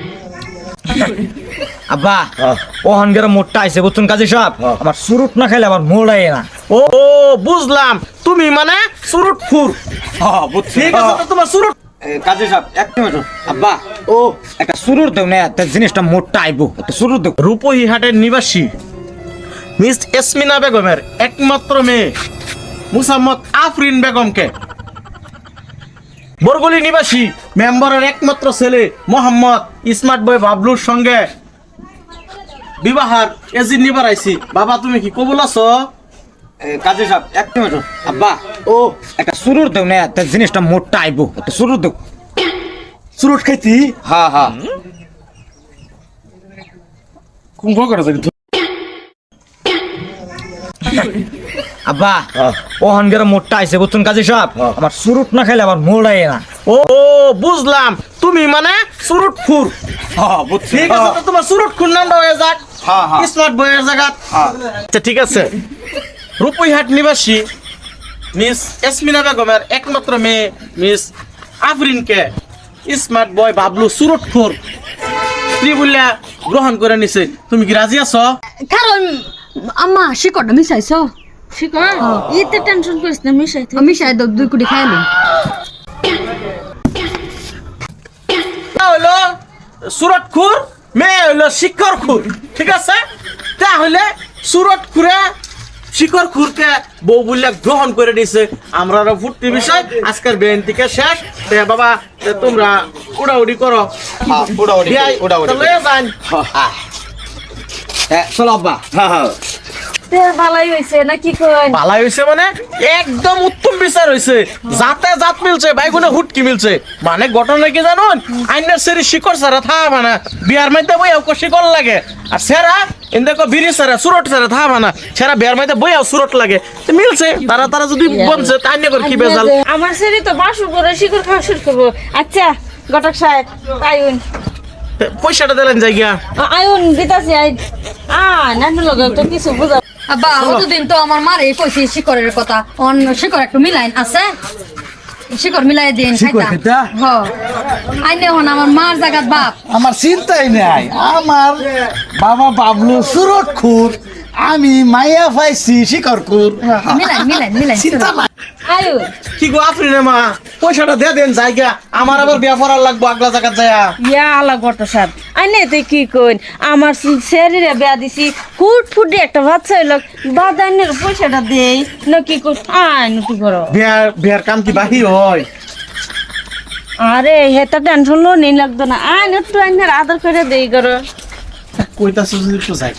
আব্বা হ্যাঁ। ও হনগের মোটটা আইছে বুঝছেন কাজী সাহেব? আমার সুরুট না খাইলে আমার মোড়াই না। ও বুঝলাম। তুমি মানে সুরুট ফুর ঠিক আছে তো তোমার সুরুট কাজী সাহেব এক মিনিট আব্বা ও। একটা সুরুট দেও না তা জিনিসটা মোটটা আইবো। একটা সুরুট দেও। রূপহী হাটের নিবাসী মিস এসমিনা বেগমের একমাত্র মেয়ে মুসাম্মদ আফরিন বেগমকে। বরগুলি নিবাসী মেম্বারের একমাত্র ছেলে মোহাম্মদ স্মার্ট বয় বাবলুর সঙ্গে বিবাহার এজিন নিবার আইছি বাবা তুমি কি কবুল আছো? কাজী সাহেব এক মিনিট। আব্বা ও। একটা সুরুট দেও না তা জিনিসটা মোটটা আইবো একটা সুরুট দেও। সুরট খাইতি? হ্যাঁ হ্যাঁ কোন করে আব্বা। ও হনগের মোটটা আইছে বুঝছেন কাজী সাহেব। আমার সুরুট না খাইলে আমার মোড়াই না। ও বুঝলাম। তুমি মানে সুরুট বুঝছি। ঠিক আছে তো তোমার সুরট খুন নামটা হয়ে যাক। স্মার্ট বয়ের জায়গা। আচ্ছা ঠিক আছে। রূপইহাট নিবাসী মিস এসমিনা বেগমের একমাত্র মেয়ে মিস আফরিনকে স্মার্ট বয় বাবলু সুরটখোর স্ত্রী বললে গ্রহণ করে নিছে। তুমি কি রাজি আছো? কারণ আম্মা শিকড়টা মিশাইছ? শিকড়? ইতে টেনশন করিস না মিশাই। আমি শায়দ দুই কোটি খাইলি তা হইল সুরটখুর মেয়ে হইল শিখর খুর ঠিক আছে? তাহলে সুরটখুরে শিখর খুরকে বউ বললে গ্রহণ করে দিছে। আমরা ফুর্তি বিষয় আজকের বেন থেকে শেষ। তে বাবা তে তোমরা উড়াউড়ি করো। হ্যাঁ উড়াউড়ি উড়াউড়ি তা লইয়া যান। চলো আব্বা। তে ভালাই হইছে না কি কই ভালাই মানে একদম উত্তম বিচার হয়েছে যাতে জাত মিলছে বাইগুনে হুটকি মিলছে। মানে ঘটনা কি জানুন? আইনের সেরি শিকড় সারা থা মানে বিয়ার মধ্যে বই আও শিকড় লাগে। আর সেরা ইন্দে বিড়ি সারা সুরট সারা থা মানে সেরা বিয়ার মধ্যে বই আও সুরট লাগে। মিলছে তারা তারা যদি বনছে তাই নিয়ে করে কি বেজাল। আমার সেরি তো বাসু করে শিকড় খাওয়া শুরু করব। আচ্ছা গটক সাহেব আইন পয়সাটা দিলেন যাই গিয়া আইন দিতাছি আই। আ নানু লগে তো কিছু বুঝা আব্বা অতদিন তো আমার মারে কইছি শিকড়ের কথা। অন্য শিকড় একটু মিলাইন আছে? শিকড় মিলাই দিন শিকড় খাইতাম। খাইতা? হ। আইনে হন আমার মার জায়গাত বাপ। আমার চিন্তাই নাই। আমার বাবা বাবলু আমি মাইয়া পাইছি শিকর খুর মিলাই মিলাই চিন্তা আইন কি গো আফরিনে মা? পয়সাটা দিয়ে দেন গিয়া আমার আবার বিয়া করার লাগবো আগলা জায়গা যায়। ইয়া আলা গট সাহেব আইনে তুই কি কইন? আমার শরীরে বেয়া দিছি ফুট ফুটে একটা বাচ্চা হইল বাদানের পয়সাটা দেই। না কি কই আইন তুই করো বিয়ার বিয়ার কাম কি বাহি হয়? আরে হেতা টেনশন লো নেই লাগতো না। আইন একটু আইনের আদর করে দেই করো কইতাছো যদি একটু যাই।